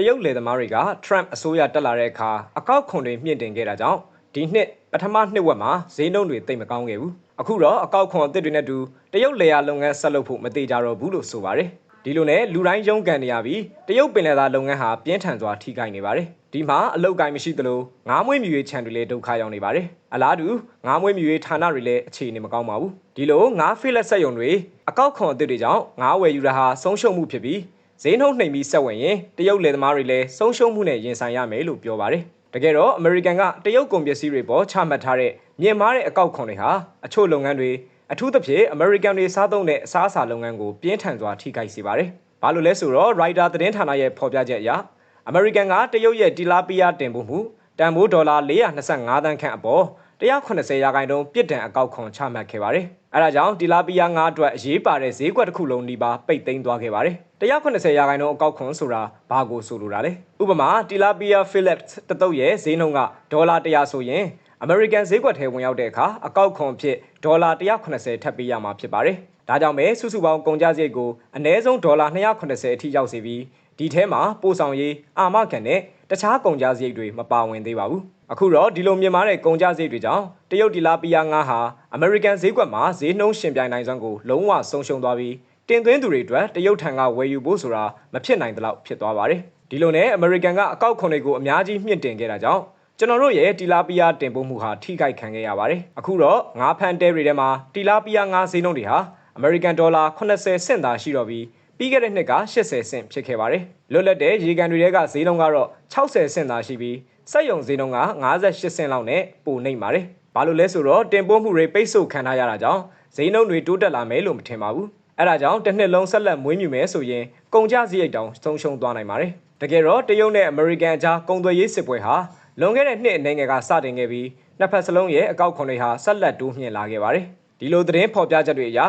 တရုတ်လယ်သမားတွေက Trump အစိုးရတက်လာတဲ့အခါအကောက်ခွန်တွေမြင့်တင်ခဲ့တာကြောင့်ဒီနှစ်ပထမနှစ်ဝက်မှာဈေးနှုန်းတွေတိတ်မကောင်းခဲ့ဘူးအခုတော့အကောက်ခွန်အသစ်တွေနဲ့တူတရုတ်လယ်ယာလုပ်ငန်းဆက်လုပ်ဖို့မသေးကြတော့ဘူးလို့ဆိုပါတယ်ဒီလိုနဲ့လူတိုင်းရုန်းကန်နေရပြီးတရုတ်ပင်လယ်သားလုပ်ငန်းဟာပြင်းထန်စွာထိခိုက်နေပါတယ်ဒီမှာအလုတ်ကိုင်းမရှိသလိုငားမွေးမြူရေးခြံတွေလည်းဒုက္ခရောက်နေပါတယ်အလားတူငားမွေးမြူရေးဌာနတွေလည်းအခြေအနေမကောင်းပါဘူးဒီလိုငားဖိလက်ဆက်ယုံတွေအကောက်ခွန်အသစ်တွေကြောင့်ငားဝယ်ယူတာဟာဆုံးရှုံးမှုဖြစ်ပြီး ဈေးနှုန်းနှိမ်ပြီးဆက်ဝင်ရင်တရုတ်လယ်သမားတွေလည်းဆုံးရှုံးမှုနဲ့ရင်ဆိုင်ရမယ်လို့ပြောပါတယ်တကယ်တော့အမေရိကန်ကတရုတ်ကုန်ပစ္စည်းတွေပေါ်ချမှတ်ထားတဲ့မြင့်မားတဲ့အကောက်ခွန်တွေဟာအချို့လုပ်ငန်းတွေအထူးသဖြင့်အမေရိကန်တွေစားသုံးတဲ့အစားအစာလုပ်ငန်းကိုပြင်းထန်စွာထိခိုက်စေပါတယ်။ဘာလို့လဲဆိုတော့ Rider သတင်းဌာနရဲ့ဖော်ပြချက်အရအမေရိကန်ကတရုတ်ရဲ့တီလာပီယာတင်ပို့မှုတန်ဖိုးဒေါ်လာ425သန်းခန့်အပေါ်180ရာခိုင်နှုန်းပြစ်ဒဏ်အကောက်ခွန်ချမှတ်ခဲ့ပါတယ်။ အဲဒါကြောင့်တီလာပီယာငါးအတွက်အရေးပါတဲ့ဈေးကွက်တစ်ခုလုံးဒီပါပိတ်သိမ်းသွားခဲ့ပါတယ်။180ရာခိုင်နှုန်းအကောက်ခွန်ဆိုတာဘာကိုဆိုလိုတာလဲ။ဥပမာတီလာပီယာဖီလက်တတုပ်ရဲ့ဈေးနှုန်းကဒေါ်လာ100ဆိုရင်အမေရိကန်ဈေးကွက်ထဲဝင်ရောက်တဲ့အခါအကောက်ခွန်ဖြစ်ဒေါ်လာ180ထပ်ပေးရမှာဖြစ်ပါတယ်။ဒါကြောင့်ပဲစုစုပေါင်းကုန်ကျစရိတ်ကိုအနည်းဆုံးဒေါ်လာ280အထိရောက်စေပြီးဒီထဲမှာပို့ဆောင်ရေးအာမခံနဲ့တခြားကုန်ကျစရိတ်တွေမပါဝင်သေးပါဘူး။ အခုတော့ဒီလိုမြင်မာတဲ့ကုန်ကျစရိတ်တွေကြောင့်တရုတ်ဒီလာပီယာငါးဟာအမေရိကန်ဈေးကွက်မှာဈေးနှုန်းရှင်ပြိုင်နိုင်စွမ်းကိုလုံးဝဆုံးရှုံးသွားပြီးတင်သွင်းသူတွေအတွက်တရုတ်ထံကဝယ်ယူဖို့ဆိုတာမဖြစ်နိုင်သလောက်ဖြစ်သွားပါတယ်။ဒီလိုနဲ့အမေရိကန်ကအကောက်ခွန်တွေကိုအများကြီးမြင့်တင်ခဲ့တာကြောင့်ကျွန်တော်တို့ရဲ့တီလာပီယာတင်ပို့မှုဟာထိခိုက်ခံခဲ့ရပါတယ်။အခုတော့ငါးဖန်တဲတွေထဲမှာတီလာပီယာငါးဈေးနှုန်းတွေဟာအမေရိကန်ဒေါ်လာ80စင့်သာရှိတော့ပြီးပြီးခဲ့တဲ့နှစ်က80စင့်ဖြစ်ခဲ့ပါတယ်။လွတ်လပ်တဲ့ရေကန်တွေထဲကဈေးနှုန်းကတော့60စင့်သာရှိပြီး စက်ယုံဈေးနှုန်းက58စင့်လောက်နဲ့ပိုနှိမ့်ပါတယ်။ဘာလို့လဲဆိုတော့တင်ပို့မှုတွေပိတ်ဆို့ခံထားရတာကြောင့်ဈေးနှုန်းတွေတိုးတက်လာမယ်လို့မထင်ပါဘူး။အဲဒါကြောင့်တစ်နှစ်လုံးဆက်လက်မွေးမြူမယ်ဆိုရင်ကုန်ကျစရိတ်တောင်ဆုံးရှုံးသွားနိုင်ပါတယ်။တကယ်တော့တရုတ်နဲ့အမေရိကန်အကြားကုန်သွယ်ရေးစစ်ပွဲဟာလွန်ခဲ့တဲ့နှစ်အနေငယ်ကစတင်ခဲ့ပြီးနှစ်ဖက်စလုံးရဲ့အကောက်ခွန်တွေဟာဆက်လက်တိုးမြင့်လာခဲ့ပါတယ်။ဒီလိုသတင်းဖော်ပြချက်တွေအရ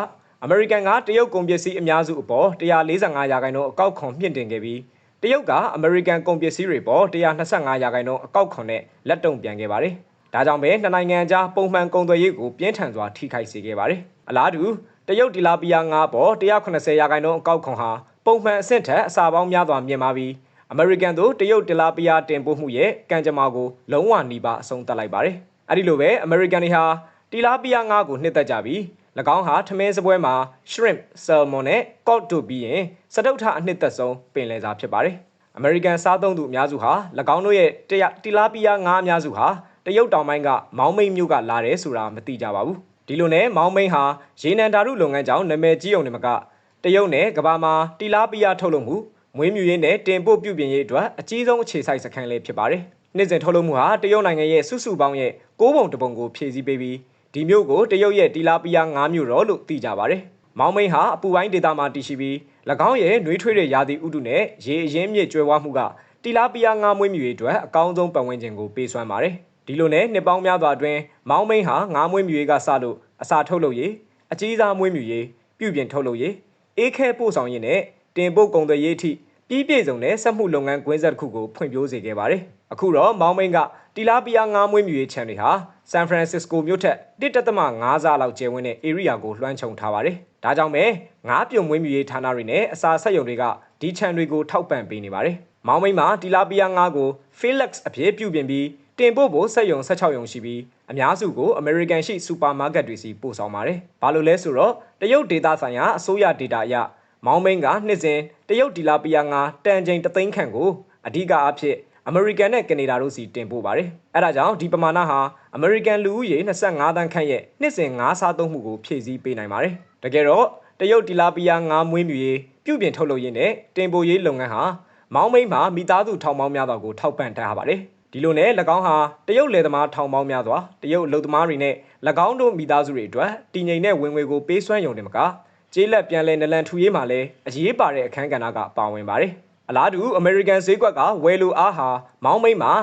အမေရိကန်ကတရုတ်ကုန်ပစ္စည်းအများစုအပေါ်145ရာခိုင်နှုန်းအကောက်ခွန်မြင့်တင်ခဲ့ပြီး တရုတ်ကအမေရိကန်ကုန်ပစ္စည်းတွေပေါ်125ရာခိုင်နှုန်းအကောက်ခွန်နဲ့လက်တုံ့ပြန်ခဲ့ပါတယ်။ဒါကြောင့်ပဲနှစ်နိုင်ငံကြားပုံမှန်ကုန်သွယ်ရေးကိုပြင်းထန်စွာထိခိုက်စေခဲ့ပါတယ်။အလားတူတရုတ်ဒီလာပီယာငါးပေါ်180ရာခိုင်နှုန်းအကောက်ခွန်ဟာပုံမှန်အဆင့်ထက်အစာပေါင်းများစွာမြင့်မာပြီးအမေရိကန်တို့တရုတ်တလာပီယာတင်ပို့မှုရဲ့ကံကြမ္မာကိုလုံးဝနှီးပါအဆုံးသတ်လိုက်ပါတယ်။အဲဒီလိုပဲအမေရိကန်တွေဟာတီလာပီယာငါးကိုနှစ်သက်ကြပြီး၎ င်းဟာထမင်းစပွဲမှာ shrimp, salmon နဲ့ cod တို့ပြီးရင်စတုထအနှစ်သက်ဆုံးပင်လယ်စာဖြစ်ပါတယ်။အမေရိကန်စားသုံးသူအများစုဟာ၎င်းတို့ရဲ့တီလာပီယာငါးအများစုဟာတရုတ်တောင်ပိုင်းကမောင်းမိတ်မြို့ကလာတယ်ဆိုတာမသိကြပါဘူး။ဒီလိုနဲ့မောင်းမိတ်ဟာရေနံဓာတုလုပ်ငန်းကြောင့်နာမည်ကြီးအောင်နေမှာကတရုတ်နဲ့ကမ္ဘာမှာတီလာပီယာထုတ်လုပ်မှုမွေးမြူရေးနဲ့တင်ပို့ပြုပြင်ရေးအတွက်အကြီးဆုံးအခြေစိုက်စခန်းလေးဖြစ်ပါတယ်။နေ့စဉ်ထုတ်လုပ်မှုဟာတရုတ်နိုင်ငံရဲ့စုစုပေါင်းရဲ့၉ပုံတပုံကိုဖြည့်ဆည်းပေးပြီး ဒီမြို့ကိုတရုတ်ရဲ့တီလာပီယာ၅မြို့တော်လို့သိကြပါတယ်။မောင်မိန်ဟာအပူပိုင်းဒေသမှာတည်ရှိပြီး၎င်းရဲ့နှွေးထွေးတဲ့ရာသီဥတုနဲ့ရေအရင်းမြစ်ကျွဲဝမှုကတီလာပီယာငါမွေးမြူရေးအတွက်အကောင်းဆုံးပတ်ဝန်းကျင်ကိုပေးစွမ်းပါတယ်။ဒီလိုနဲ့နှစ်ပေါင်းများစွာအတွင်းမောင်မိန်ဟာငါမွေးမြူရေးကစလို့အစာထုတ်လုပ်ရေးအကြီးစားမွေးမြူရေးပြုပြင်ထုတ်လုပ်ရေးအေးခဲပို့ဆောင်ရေးနဲ့တင်ပို့ကုန်သွယ်ရေးအထိပြီးပြည့်စုံတဲ့စက်မှုလုပ်ငန်းကွင်းဆက်တစ်ခုကိုဖွံ့ဖြိုးစေခဲ့ပါတယ်။အခုတော့မောင်မိန်က တီလာပီယာငါမွေးမြူရေးခြံတွေဟာဆန်ဖရန်စစ္စကိုမြို့ထက်1.5ဆလောက်ကျယ်ဝန်းတဲ့ area ကိုလွှမ်းခြုံထားပါတယ်။ဒါကြောင့်ပဲငါးပြုံမွေးမြူရေးဌာနတွေနဲ့အစာဆက်ယုံတွေကဒီခြံတွေကိုထောက်ပံ့ပေးနေပါတယ်။မောင်မိန်မှာတီလာပီယာငါးကို Felix အဖြစ်ပြုပြင်ပြီးတင်ပို့ဖို့ဆက်ယုံ16ယုံရှိပြီးအများစုကို American ရှိစူပါမားကတ်တွေစီပို့ဆောင်ပါတယ်။ဘာလို့လဲဆိုတော့တရုတ်ဒေတာဆိုင်ရာအစိုးရဒေတာအရမောင်မိန်ကနှစ်စဉ်တရုတ်ဒီလာပီယာငါတန်ချိန်တသိန်းခန့်ကိုအဓိကအဖြစ် အမေရိကန်နဲ့ကနေဒါတို့စီတင်ပို့ပါတယ်။အဲဒါကြောင့်ဒီပမာဏဟာအမေရိကန်လူဦးရေ25သန်းခန့်ရဲ့နှစ်စဉ်ငါးစားသုံးမှုကိုဖြည့်ဆည်းပေးနိုင်ပါတယ်။တကယ်တော့တရုတ်တီလာပီယာငါးမွေးမြူရေးပြုပြင်ထုတ်လုပ်ရေးနဲ့တင်ပို့ရေးလုပ်ငန်းဟာမောင်းမိန်မှာမိသားစုထောင်ပေါင်းများစွာကိုထောက်ပံ့ထားပါတယ်။ဒီလိုနဲ့၎င်းဟာတရုတ်လယ်သမားထောင်ပေါင်းများစွာတရုတ်အလုပ်သမားတွေနဲ့၎င်းတို့မိသားစုတွေအတွက်တည်ငြိမ်တဲ့ဝင်ငွေကိုပေးစွမ်းရုံတင်မကကျေးလက်ပြန်လည်နလန်ထူရေးမှာလည်းအရေးပါတဲ့အခန်းကဏ္ဍကပါဝင်ပါတယ်။ အလားတူအမေရိကန်ဈေးကွက်ကဝယ်လိုအားဟာမောင်းမိတ်မှာ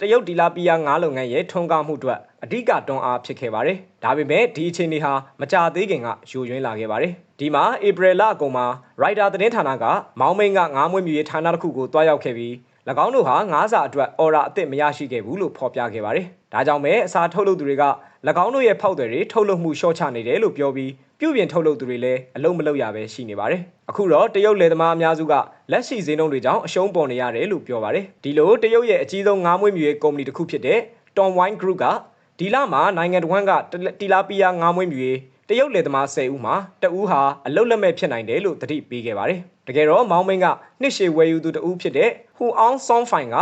တရုတ်ဒီလာပီယာငါးလုပ်ငန်းရဲ့ထွန်းကားမှုအတွက်အဓိကတွန်းအားဖြစ်ခဲ့ပါတယ်။ဒါပေမဲ့ဒီအခြေအနေဟာမကြသေးခင်ကယိုယွင်းလာခဲ့ပါတယ်။ဒီမှာဧပြီလအကုန်မှာရိုက်တာသတင်းဌာနကမောင်းမိန်ကငါးမွေးမြူရေးဌာနတစ်ခုကိုတွားရောက်ခဲ့ပြီး၎င်းတို့ဟာငါးစာအတွက်အော်ရာအသစ်မရရှိခဲ့ဘူးလို့ဖော်ပြခဲ့ပါတယ်။ ဒါကြောင့်ပဲအစာထုတ်လုပ်သူတွေက၎င်းတို့ရဲ့ဖောက်သည်တွေထုတ်လုပ်မှုရှော့ချနေတယ်လို့ပြောပြီးပြုပြင်ထုတ်လုပ်သူတွေလည်းအလုံးမလုံးရပဲရှိနေပါတယ်။အခုတော့တရုတ်လယ်သမားအများစုကလက်ရှိဈေးနှုန်းတွေကြောင့်အရှုံးပေါ်နေရတယ်လို့ပြောပါတယ်။ဒီလိုတရုတ်ရဲ့အကြီးဆုံးငါးမွေးမြူရေးကုမ္ပဏီတစ်ခုဖြစ်တဲ့ Tom Wine Group ကဒီလမှာနိုင်ငံတော်ဝန်ကတီလာပီယာငါးမွေးမြူရေးတရုတ်လယ်သမား10ဦးမှာတဦးဟာအလုတ်လက်မဲ့ဖြစ်နိုင်တယ်လို့သတိပေးခဲ့ပါတယ်။တကယ်တော့မောင်မင်းကနှစ်ရှည်ဝယ်ယူသူတဦးဖြစ်တဲ့ဟူအောင်ဆောင်းဖိုင်က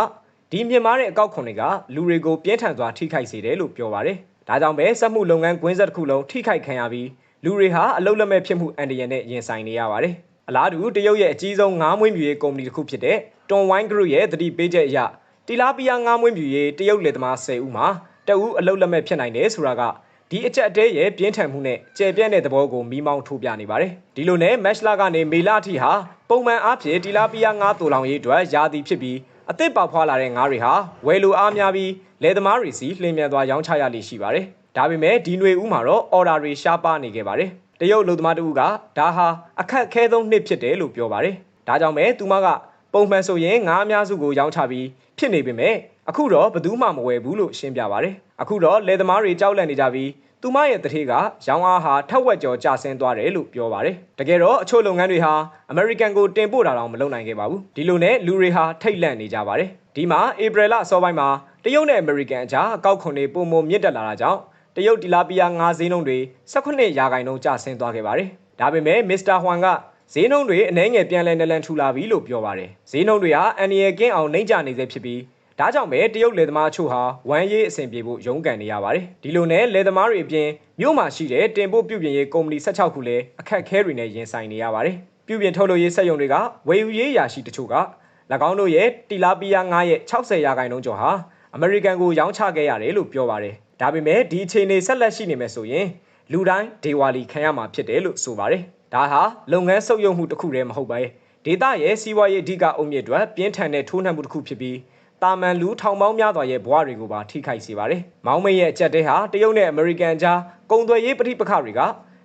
ဒီမြင်မာတဲ့အကောက်ခွန်တွေကလူတွေကိုပြင်းထန်စွာထိခိုက်စေတယ်လို့ပြောပါတယ်။ဒါကြောင့်ပဲစက်မှုလုပ်ငန်းကွင်းဆက်တစ်ခုလုံးထိခိုက်ခံရပြီးလူတွေဟာအလုတ်လက်မဲ့ဖြစ်မှုအန္တရာယ်နဲ့ရင်ဆိုင်နေရပါတယ်။အလားတူတရုတ်ရဲ့အကြီးဆုံးငါးမွေးမြူရေးကုမ္ပဏီတစ်ခုဖြစ်တဲ့ Ton Wine Group ရဲ့သတိပေးချက်အရတီလာပီယာငါးမွေးမြူရေးတရုတ်လယ်သမား10ဦးမှာတဦးအလုတ်လက်မဲ့ဖြစ်နိုင်တယ်ဆိုတာကဒီအချက်အတဲရဲ့ပြင်းထန်မှုနဲ့ကျေပြန့်တဲ့သဘောကိုမိမောင်းထိုးပြနေပါတယ်။ဒီလိုနဲ့မက်ရှလာကနေမေလာအထိဟာပုံမှန်အားဖြင့်တီလာပီယာငါးတူလောင်ရေးအတွက်ယာတီဖြစ်ပြီး အသစ်ပေါက်ဖွာလာတဲ့ငါးတွေဟာဝယ်လိုအားများပြီးလယ်သမားတွေစီလျင်မြန်သွားရောင်းချရလိမ့်ရှိပါတယ်။ဒါပေမဲ့ဒီຫນွေဦးမှာတော့အော်ဒါတွေရှားပါနေခဲ့ပါတယ်။တရုတ်လူသမားတူကဒါဟာအခက်အခဲဆုံးနှစ်ဖြစ်တယ်လို့ပြောပါတယ်။ဒါကြောင့်ပဲသူမကပုံမှန်ဆိုရင်ငါးအများစုကိုရောင်းချပြီးဖြစ်နေပေမဲ့အခုတော့ဘယ်သူမှမဝယ်ဘူးလို့ရှင်းပြပါတယ်။အခုတော့လယ်သမားတွေကြောက်လန့်နေကြပြီး သူမရဲ့တထေးကရောင်းအားဟာထက်ဝက်ကျော်ကျဆင်းသွားတယ်လို့ပြောပါတယ်။တကယ်တော့အချို့လုပ်ငန်းတွေဟာအမေရိကန်ကိုတင်ပို့တာတော့မလုပ်နိုင်ခဲ့ပါဘူး။ဒီလိုနဲ့လူတွေဟာထိတ်လန့်နေကြပါတယ်။ဒီမှာဧပြီလအစောပိုင်းမှာတရုတ်နဲ့အမေရိကန်အကြားအကောက်ခွန်တွေပုံမမြင့်တက်လာတာကြောင့်တရုတ်တီလာပီယာငါးဈေးနှုန်းတွေ18ရာခိုင်နှုန်းကျဆင်းသွားခဲ့ပါတယ်။ဒါပေမဲ့မစ္စတာဟွမ်ကဈေးနှုန်းတွေအနှဲငယ်ပြန်လည်နလန်ထူလာပြီလို့ပြောပါတယ်။ဈေးနှုန်းတွေဟာအန်ရီယကင်းအောင်နှိမ့်ကျနေစေဖြစ်ပြီး ဒါကြောင့်ပဲတရုတ်လယ်သမားအချို့ဟာဝမ်းရေးအဆင်ပြေဖို့ရုန်းကန်နေရပါတယ်။ဒီလိုနဲ့လယ်သမားတွေအပြင်မြို့မှာရှိတဲ့တင်ပို့ပြုပြင်ရေးကုမ္ပဏီ16ခုလည်းအခက်အခဲတွေနဲ့ရင်ဆိုင်နေရပါတယ်။ပြုပြင်ထုတ်လုပ်ရေးစက်ရုံတွေကဝယ်ယူရေးရာရှိတချို့က၎င်းတို့ရဲ့တီလာပီယာ9ရဲ့60ရာခိုင်နှုန်းကျော်ဟာအမေရိကန်ကိုရောင်းချခဲ့ရတယ်လို့ပြောပါတယ်။ဒါပေမဲ့ဒီအခြေအနေဆက်လက်ရှိနေမယ်ဆိုရင်လူတိုင်းဒေဝါလီခံရမှာဖြစ်တယ်လို့ဆိုပါတယ်။ဒါဟာလုပ်ငန်းဆုပ်ယုပ်မှုတစ်ခုတည်းမဟုတ်ပါဘူး။ဒေတာရဲ့စီးပွားရေးအဓိကအုံမြစ်အတွက်ပြင်းထန်တဲ့ထိုးနှက်မှုတစ်ခုဖြစ်ပြီး တာမန်လူထောင်ပေါင်းများစွာရဲ့ဘဝတွေကိုပါထိခိုက်စေပါတယ်။မောင်းမင်းရဲ့အကြက်တဲဟာတရုတ်နဲ့အမေရိကန်ကြားကုန်သွယ်ရေးပဋိပက္ခတွေက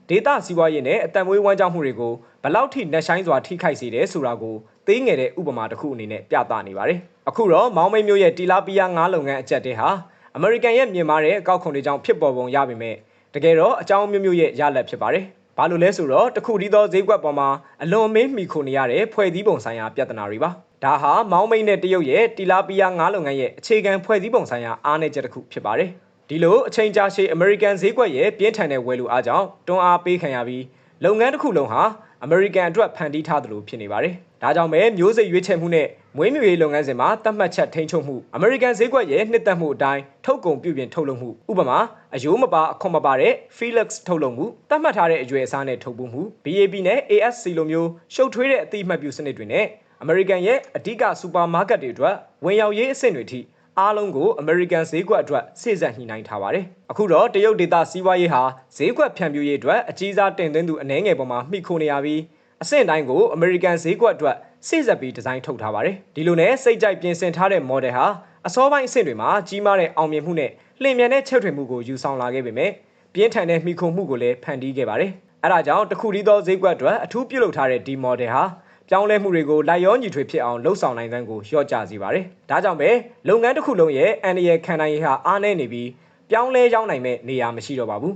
ဒေတာစီးပွားရေးနဲ့အတံမွေးဝမ်းကြောင်းမှုတွေကိုဘလောက်ထိနှက်ဆိုင်စွာထိခိုက်စေတယ်ဆိုတာကိုသေးငယ်တဲ့ဥပမာတစ်ခုအနေနဲ့ပြသနေပါတယ်။အခုတော့မောင်းမင်းမျိုးရဲ့တီလာပီယာငါးလုပ်ငန်းအကြက်တဲဟာအမေရိကန်ရဲ့မြင်မာတဲ့အကောက်ခွန်တွေကြောင့်ဖြစ်ပေါ်ပုံရပေမဲ့တကယ်တော့အကြောင်းမျိုးမျိုးရဲ့ရလဒ်ဖြစ်ပါတယ်။ဘာလို့လဲဆိုတော့တခုတည်းသောဈေးကွက်ပေါ်မှာအလွန်မင်းမိခိုနေရတဲ့ဖွဲ့စည်းပုံဆိုင်ရာပြဿနာတွေပါ။ ဒါဟာမောင်းမိတ်နဲ့တရုတ်ရဲ့တီလာပီယာငါးလုပ်ငန်းရဲ့အခြေခံဖွဲ့စည်းပုံဆိုင်ရာအားနည်းချက်တစ်ခုဖြစ်ပါတယ်။ဒီလိုအချိန်ကြာရှည်အမေရိကန်ဈေးကွက်ရဲ့ပြင်းထန်တဲ့ဝယ်လူအားကြောင့်တွန်းအားပေးခံရပြီးလုပ်ငန်းတစ်ခုလုံးဟာအမေရိကန်အတွက်ဖန်တီးထားသလိုဖြစ်နေပါတယ်။ဒါကြောင့်ပဲမျိုးစိတ်ရွေးချယ်မှုနဲ့မွေးမြူရေးလုပ်ငန်းစဉ်မှာသတ်မှတ်ချက်ထိန်းချုပ်မှုအမေရိကန်ဈေးကွက်ရဲ့နှစ်သက်မှုအတိုင်းထုတ်ကုန်ပြုပြင်ထုတ်လုပ်မှုဥပမာအယိုးမပါအခွန်မပါတဲ့ Felix ထုတ်လုပ်မှုသတ်မှတ်ထားတဲ့အရွယ်အစားနဲ့ထုတ်ပို့မှု BAB နဲ့ ASC လိုမျိုးရှုပ်ထွေးတဲ့အသိအမှတ်ပြုစနစ်တွေနဲ့ အမေရိကန်ရဲ့အဓိကစူပါမားကတ်တွေအတွက်ဝင်ရောက်ရေးအဆင့်တွေထိအားလုံးကိုအမေရိကန်ဈေးကွက်အတွက်စိစက်ညှိနှိုင်းထားပါတယ်။အခုတော့တရုတ်ဒေသစီးပွားရေးဟာဈေးကွက်ဖြန့်ဖြူးရေးအတွက်အကြီးစားတင်သွင်းသူအနှဲငယ်ပေါ်မှာမှီခိုနေရပြီးအဆင့်တိုင်းကိုအမေရိကန်ဈေးကွက်အတွက်စိစက်ပြီးဒီဇိုင်းထုတ်ထားပါတယ်။ဒီလိုနဲ့စိတ်ကြိုက်ပြင်ဆင်ထားတဲ့ model ဟာအစောပိုင်းအဆင့်တွေမှာကြီးမားတဲ့အောင်မြင်မှုနဲ့လျင်မြန်တဲ့ချက်ထွင်မှုကိုယူဆောင်လာခဲ့ပေမဲ့ပြင်းထန်တဲ့မှီခိုမှုကိုလည်းဖန်တီးခဲ့ပါတယ်။အဲဒါကြောင့်တခုတည်းသောဈေးကွက်အတွက်အထူးပြုလုပ်ထားတဲ့ဒီ model ဟာ ပြောင်းလဲမှုတွေကိုလိုက်ရောညီထွေဖြစ်အောင်လှုပ်ဆောင်နိုင်တဲ့ကိုလျှော့ချစေပါတယ်။ဒါကြောင့်ပဲလုပ်ငန်းတစ်ခုလုံးရဲ့အန်ရယ်ခံနိုင်ရည်ဟာအားနည်းနေပြီးပြောင်းလဲရောက်နိုင်မဲ့နေရာမရှိတော့ပါဘူး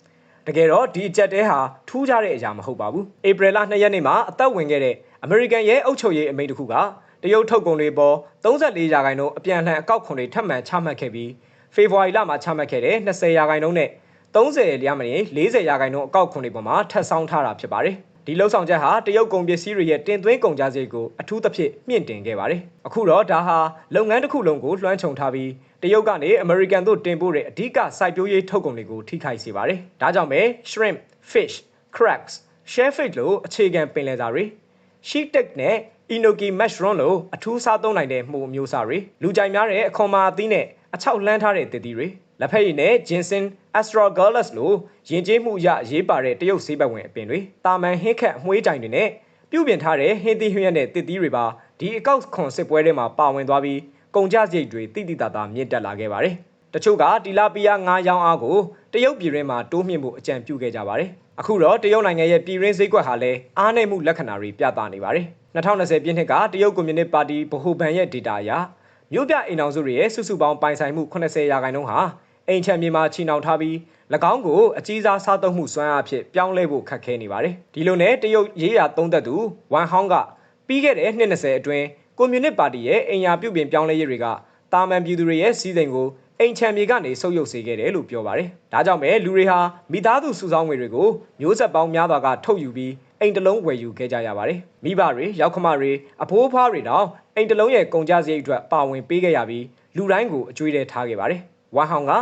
။တကယ်တော့ဒီအချက်တဲဟာထူးခြားတဲ့အရာမဟုတ်ပါဘူး။ဧပြီလ2ရက်နေ့မှာအသက်ဝင်ခဲ့တဲ့အမေရိကန်ရဲ့အုပ်ချုပ်ရေးအမိန့်တစ်ခုကတရုတ်ထုတ်ကုန်တွေပေါ်34ရာခိုင်နှုန်းအပြန်အလှန်အကောက်ခွန်တွေထပ်မံချမှတ်ခဲ့ပြီးဖေဖော်ဝါရီလမှာချမှတ်ခဲ့တဲ့20ရာခိုင်နှုန်းနဲ့30လျာမနေ40ရာခိုင်နှုန်းအကောက်ခွန်တွေပေါ်မှာထပ်ဆောင်းထားတာဖြစ်ပါတယ်။ ဒီလှုပ်ဆောင်ချက်ဟာတရုတ်ကုန်ပစ္စည်းတွေရဲ့တင်သွင်းကုန်ကြစည်ကိုအထူးသဖြင့်မြင့်တင်ခဲ့ပါတယ်။အခုတော့ဒါဟာလုပ်ငန်းတစ်ခုလုံးကိုလွှမ်းခြုံထားပြီးတရုတ်ကနေအမေရိကန်သို့တင်ပို့တဲ့အဓိကစိုက်ပျိုးရေးထုတ်ကုန်တွေကိုထိခိုက်စေပါတယ်။ဒါကြောင့်ပဲ shrimp, fish, crabs, shellfish လို့အခြေခံပင်လယ်စာတွေ sheetek နဲ့ inoki mushroom လို့အထူးစားသုံးနိုင်တဲ့မှုအမျိုးအစားတွေလူကြိုက်များတဲ့အခွန်မာအသီးနဲ့အချောက်လှမ်းထားတဲ့တည်တည်တွေ လက်ဖက်ရည်နဲ့ ginseng astragalus လို့ယဉ်ကျေးမှုအရရေးပါတဲ့တရုတ်ဆေးဘက်ဝင်အပင်တွေတာမန်ဟင်းခတ်အမွှေးတိုင်တွေနဲ့ပြုပြင်ထားတဲ့ဟင်းသီးဟင်းရက်နဲ့တစ်သီးတွေပါဒီအကောက်ခွန်စစ်ပွဲထဲမှာပါဝင်သွားပြီးကုန်ကြစရိတ်တွေတိတိတသားမြင့်တက်လာခဲ့ပါတယ်တချို့ကတီလာပီယာငါးရောင်းအားကိုတရုတ်ပြည်တွင်းမှာတိုးမြင့်ဖို့အကြံပြုခဲ့ကြပါတယ်အခုတော့တရုတ်နိုင်ငံရဲ့ပြည်တွင်းဈေးကွက်ဟာလည်းအားနည်းမှုလက္ခဏာတွေပြသနေပါတယ်2020ပြည့်နှစ်ကတရုတ်ကွန်မြူနစ်ပါတီဗဟိုဘဏ်ရဲ့ဒေတာအရမြို့ပြအိမ်အောင်စုတွေရဲ့စုစုပေါင်းပိုင်ဆိုင်မှု80ရာခိုင်နှုန်းဟာ အိမ်ချမ်းမြေမှာချီနှောင်ထားပြီး၎င်းကိုအကြီးစားစားသုံးမှုစွမ်းအားဖြင့်ပြောင်းလဲဖို့ခက်ခဲနေပါတယ်။ဒီလိုနဲ့တရုတ်ရေးရာသုံးသက်သူဝမ်ဟောင်းကပြီးခဲ့တဲ့နှစ်20အတွင်းကွန်မြူနစ်ပါတီရဲ့အိမ်ယာပြုပြင်ပြောင်းလဲရေးတွေကတာမန်ပြည်သူတွေရဲ့စီးစိမ်ကိုအိမ်ချမ်းမြေကနေဆုပ်ယုပ်စေခဲ့တယ်လို့ပြောပါတယ်။ဒါကြောင့်ပဲလူတွေဟာမိသားစုစုဆောင်းငွေတွေကိုမျိုးဆက်ပေါင်းများစွာကထုတ်ယူပြီးအိမ်တလုံးဝယ်ယူခဲ့ကြရပါတယ်။မိဘတွေရောက်ခမတွေအဖိုးအဖွားတွေတောင်အိမ်တလုံးရဲ့ကုန်ကျစရိတ်အတွက်ပါဝင်ပေးခဲ့ရပြီးလူတိုင်းကိုအကျွေးထဲထားခဲ့ပါတယ်။ ဝမ်ဟောင်က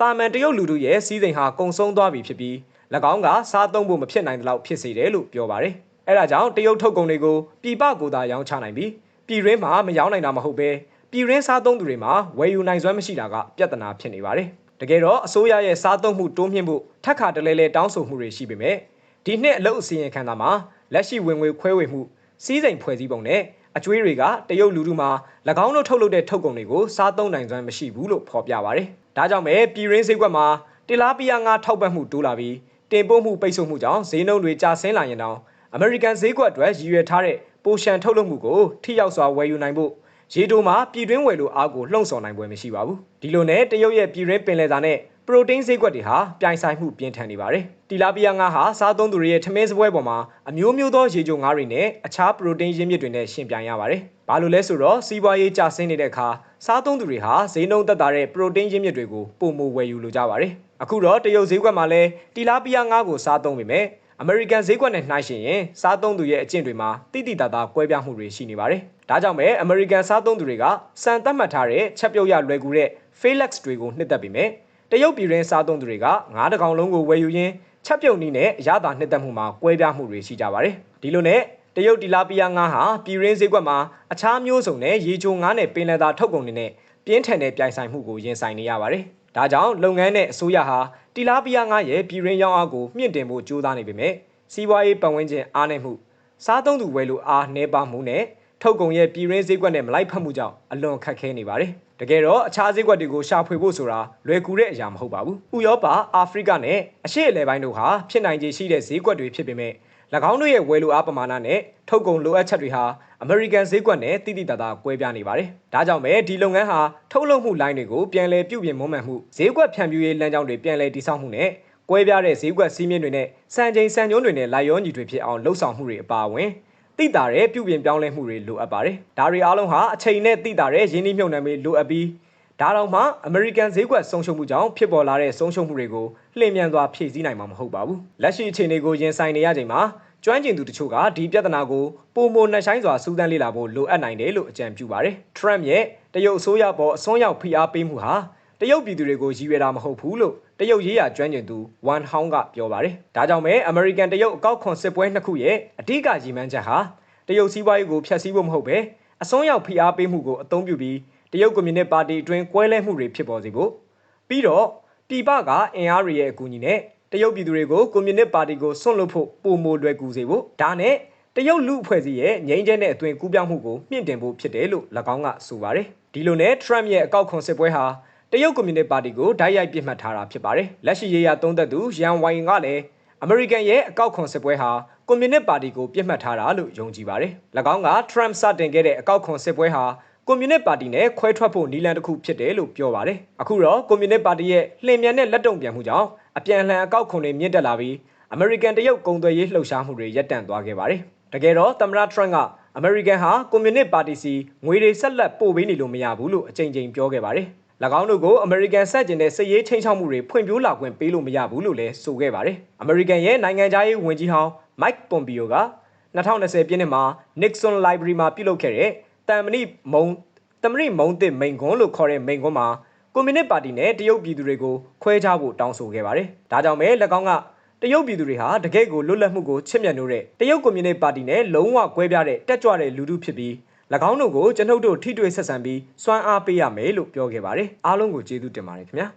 တာမန်တရုတ်လူတို့ရဲ့စီးစိမ်ဟာကုံဆုံးသွားပြီဖြစ်ပြီး၎င်းကစားသုံးဖို့မဖြစ်နိုင်တဲ့လောက်ဖြစ်စေတယ်လို့ပြောပါတယ်။အဲဒါကြောင့်တရုတ်ထုတ်ကုန်တွေကိုပြည်ပကိုသာရောင်းချနိုင်ပြီးပြည်ရင်းမှာမရောင်းနိုင်တာမဟုတ်ပဲပြည်ရင်းစားသုံးသူတွေမှာဝယ်ယူနိုင်စွမ်းမရှိတာကပြဿနာဖြစ်နေပါတယ်။တကယ်တော့အစိုးရရဲ့စားသုံးမှုတိုးမြှင့်ဖို့ထက်ခါတလဲလဲတောင်းဆိုမှုတွေရှိပေမဲ့ဒီနှစ်အလုပ်အစီရင်ခံတာမှာလက်ရှိဝင်ငွေခွဲဝေမှုစီးစိမ်ဖွဲ့စည်းပုံနဲ့ အကျွေးတွေကတရုတ်လူထုမှာ၎င်းတို့ထုတ်လုပ်တဲ့ထုတ်ကုန်တွေကိုစားသုံးနိုင်စွမ်းမရှိဘူးလို့ဖော်ပြပါတယ်။ဒါကြောင့်ပဲပြည်ရင်းဈေးကွက်မှာတီလာပီယာငါထောက်ပံ့မှုတိုးလာပြီးတင်ပို့မှုပိတ်ဆို့မှုကြောင့်ဈေးနှုန်းတွေကျဆင်းလာရင်တောင်အမေရိကန်ဈေးကွက်အတွက်ရည်ရွယ်ထားတဲ့ပိုရှန်ထုတ်လုပ်မှုကိုထိရောက်စွာဝယ်ယူနိုင်ဖို့ရေတိုမှာပြည်တွင်းဝယ်လိုအားကိုလှုံ့ဆော်နိုင်ပွဲမရှိပါဘူး။ဒီလိုနဲ့တရုတ်ရဲ့ပြည်တွင်းပင်လယ်စာနဲ့ ပရိုတင်းဈေးကွက်တွေဟာပြိုင်ဆိုင်မှုပြင်းထန်နေပါတယ်။တီလာပီယာငါဟာစားသုံးသူတွေရဲ့ထမင်းစပွဲပေါ်မှာအမျိုးမျိုးသောရေချိုငါးတွေနဲ့အခြားပရိုတင်းရင်းမြစ်တွေနဲ့ရှင်ပြိုင်ရပါတယ်။ဘာလို့လဲဆိုတော့စီးပွားရေးကျဆင်းနေတဲ့အခါစားသုံးသူတွေဟာဈေးနှုန်းသက်သာတဲ့ပရိုတင်းရင်းမြစ်တွေကိုပုံမဝယ်ယူလိုကြပါတယ်။အခုတော့တရုတ်ဈေးကွက်မှာလည်းတီလာပီယာငါကိုစားသုံးပေမဲ့အမေရိကန်ဈေးကွက်နဲ့နှိုင်းယှဉ်ရင်စားသုံးသူရဲ့အကျင့်တွေမှာတိတိတသားကွဲပြားမှုတွေရှိနေပါတယ်။ဒါကြောင့်ပဲအမေရိကန်စားသုံးသူတွေကစံသတ်မှတ်ထားတဲ့ချက်ပြုတ်ရလွယ်ကူတဲ့ Felix တွေကိုနှစ်သက်ပြီးမြဲ တရုတ်ပြည်ရင်းစားသုံးသူတွေကငါးတကောင်လုံးကိုဝယ်ယူရင်းချက်ပြုတ်နည်းနဲ့အရသာနှစ်သက်မှုမှာကွဲပြားမှုတွေရှိကြပါတယ်။ဒီလိုနဲ့တရုတ်တီလာပီယာငါးဟာပြည်ရင်းဈေးကွက်မှာအခြားမျိုးစုံနဲ့ရေချိုငါးနဲ့ပင်လယ်သာထုတ်ကုန်တွေနဲ့ပြင်းထန်တဲ့ပြိုင်ဆိုင်မှုကိုရင်ဆိုင်နေရပါတယ်။ဒါကြောင့်လုပ်ငန်းနဲ့အစိုးရဟာတီလာပီယာငါးရဲ့ပြည်ရင်းရောင်းအားကိုမြင့်တင်ဖို့ကြိုးစားနေပေမဲ့စီးပွားရေးပတ်ဝန်းကျင်အားနည်းမှုစားသုံးသူဝယ်လိုအားနှဲပါမှုနဲ့ထုတ်ကုန်ရဲ့ပြည်ရင်းဈေးကွက်နဲ့မလိုက်ဖက်မှုကြောင့်အလွန်ခက်ခဲနေပါတယ်။ တကယ်တော့အခြားဈေးကွက်တွေကိုရှာဖွေဖို့ဆိုတာလွယ်ကူတဲ့အရာမဟုတ်ပါဘူး။ဥရောပ၊အာဖရိကနဲ့အရှေ့အလယ်ပိုင်းတို့ဟာဖြစ်နိုင်ခြေရှိတဲ့ဈေးကွက်တွေဖြစ်ပေမဲ့၎င်းတို့ရဲ့ဝယ်လိုအားပမာဏနဲ့ထုတ်ကုန်လိုအပ်ချက်တွေဟာအမေရိကန်ဈေးကွက်နဲ့တိတိတသားကွဲပြားနေပါတယ်။ဒါကြောင့်ပဲဒီလုပ်ငန်းဟာထုတ်လုပ်မှုလိုင်းတွေကိုပြန်လည်ပြုပြင်မွမ်းမံမှုဈေးကွက်ဖြန့်ဖြူးရေးလမ်းကြောင်းတွေပြန်လည်တည်ဆောက်မှုနဲ့ကွဲပြားတဲ့ဈေးကွက်စည်းမျဉ်းတွေနဲ့စံချိန်စံညွှန်းတွေနဲ့လိုက်ရောညီတွေဖြစ်အောင်လှုပ်ဆောင်မှုတွေအပါအဝင် တိတာတဲ့ပြုပြင်ပြောင်းလဲမှုတွေလိုအပ်ပါတယ်။ဒါတွေအားလုံးဟာအချိန်နဲ့တိတာတဲ့ရင်းနှီးမြှုပ်နှံမှုလိုအပ်ပြီးဒါတော့မှအမေရိကန်ဈေးကွက်ဆုံးရှုံးမှုကြောင့်ဖြစ်ပေါ်လာတဲ့ဆုံးရှုံးမှုတွေကိုလှည့်မြန်စွာဖြည့်ဆည်းနိုင်မှာမဟုတ်ပါဘူး။လက်ရှိအခြေအနေကိုရင်ဆိုင်နေရချိန်မှာကျွမ်းကျင်သူတချို့ကဒီပြဿနာကိုပုံမနှဆိုင်စွာစူးစမ်းလေ့လာဖို့လိုအပ်နိုင်တယ်လို့အကြံပြုပါတယ်။ Trump ရဲ့တရုတ်အစိုးရပေါ်အစွန်းရောက်ဖိအားပေးမှုဟာ တရုတ်ပြည်သူတွေကိုရည်ရွယ်တာမဟုတ်ဘူးလို့တရုတ်ရေးရာကျွမ်းကျင်သူဝမ်ဟောင်းကပြောပါတယ်။ဒါကြောင့်ပဲအမေရိကန်တရုတ်အကောက်ခွန်စစ်ပွဲနှစ်ခုရဲ့အဓိကရည်မှန်းချက်ဟာတရုတ်စီးပွားရေးကိုဖျက်ဆီးဖို့မဟုတ်ပဲအစွန်းရောက်ဖိအားပေးမှုကိုအသုံးပြုပြီးတရုတ်ကွန်မြူနစ်ပါတီအတွင်းကွဲလဲမှုတွေဖြစ်ပေါ်စေဖို့ပြီးတော့ပြည်ပကအင်အားတွေရဲ့အကူအညီနဲ့တရုတ်ပြည်သူတွေကိုကွန်မြူနစ်ပါတီကိုဆွန့်လွတ်ဖို့ပုံမိုလွယ်ကူစေဖို့ဒါနဲ့တရုတ်လူအဖွဲ့အစည်းရဲ့ငြိမ်းချမ်းတဲ့အသွင်ကူးပြောင်းမှုကိုမြင့်တင်ဖို့ဖြစ်တယ်လို့၎င်းကဆိုပါတယ်ဒီလိုနဲ့ Trump ရဲ့အကောက်ခွန်စစ်ပွဲဟာ တရုတ်ကွန်မြူနစ်ပါတီကိုဓာတ်ရိုက်ပြစ်မှတ်ထားတာဖြစ်ပါတယ်လက်ရှိရေးရသုံးသက်သူရန်ဝိုင်ကလည်းအမေရိကန်ရဲ့အကောက်ခွန်စစ်ပွဲဟာကွန်မြူနစ်ပါတီကိုပြစ်မှတ်ထားတာလို့ယုံကြည်ပါတယ်၎င်းက Trump စတင်ခဲ့တဲ့အကောက်ခွန်စစ်ပွဲဟာကွန်မြူနစ်ပါတီနဲ့ခွဲထွက်ဖို့နီလန်တစ်ခုဖြစ်တယ်လို့ပြောပါတယ်အခုတော့ကွန်မြူနစ်ပါတီရဲ့လှင်မြန်တဲ့လက်တုံ့ပြန်မှုကြောင့်အပြန်အလှန်အကောက်ခွန်တွေမြင့်တက်လာပြီးအမေရိကန်တရုတ်ကုန်သွယ်ရေးလှုပ်ရှားမှုတွေရပ်တန့်သွားခဲ့ပါတယ်တကယ်တော့သမ္မတ Trump ကအမေရိကန်ဟာကွန်မြူနစ်ပါတီစီငွေတွေဆက်လက်ပို့ပေးနေလို့မရဘူးလို့အကြိမ်ကြိမ်ပြောခဲ့ပါတယ်၎ င်းတို့ကိုအမေရိကန်ဆက်ကျင်တဲ့စစ်ရေးချင်းချောက်မှုတွေဖွံ့ဖြိုးလာခွင့်ပေးလို့မရဘူးလို့လည်းဆိုခဲ့ပါတယ်။အမေရိကန်ရဲ့နိုင်ငံသားရေးဝန်ကြီးဟောင်း Mike Pompeo က2020ပြည့်နှစ်မှာ Nixon Library မှာပြုလုပ်ခဲ့တဲ့တမ်မဏိမုံတမဏိမုံတစ်မိန်ခွန်းလို့ခေါ်တဲ့မိန်ခွန်းမှာကွန်မြူနစ်ပါတီနဲ့တရုတ်ပြည်သူတွေကိုခွဲခြားဖို့တောင်းဆိုခဲ့ပါတယ်။ဒါကြောင့်ပဲ၎င်းကတရုတ်ပြည်သူတွေဟာတကယ့်ကိုလွတ်လပ်မှုကိုချစ်မြတ်နိုးတဲ့တရုတ်ကွန်မြူနစ်ပါတီနဲ့လုံးဝကွဲပြားတဲ့တက်ကြွတဲ့လူထုဖြစ်ပြီး၎ င်းတို့ကိုကျွန်ုပ်တို့ထိတွေ့ဆက်ဆံပြီးစွမ်းအားပေးရမယ်လို့ပြောခဲ့ပါတယ်အားလုံးကိုကျေးဇူးတင်ပါတယ်ခင်ဗျာ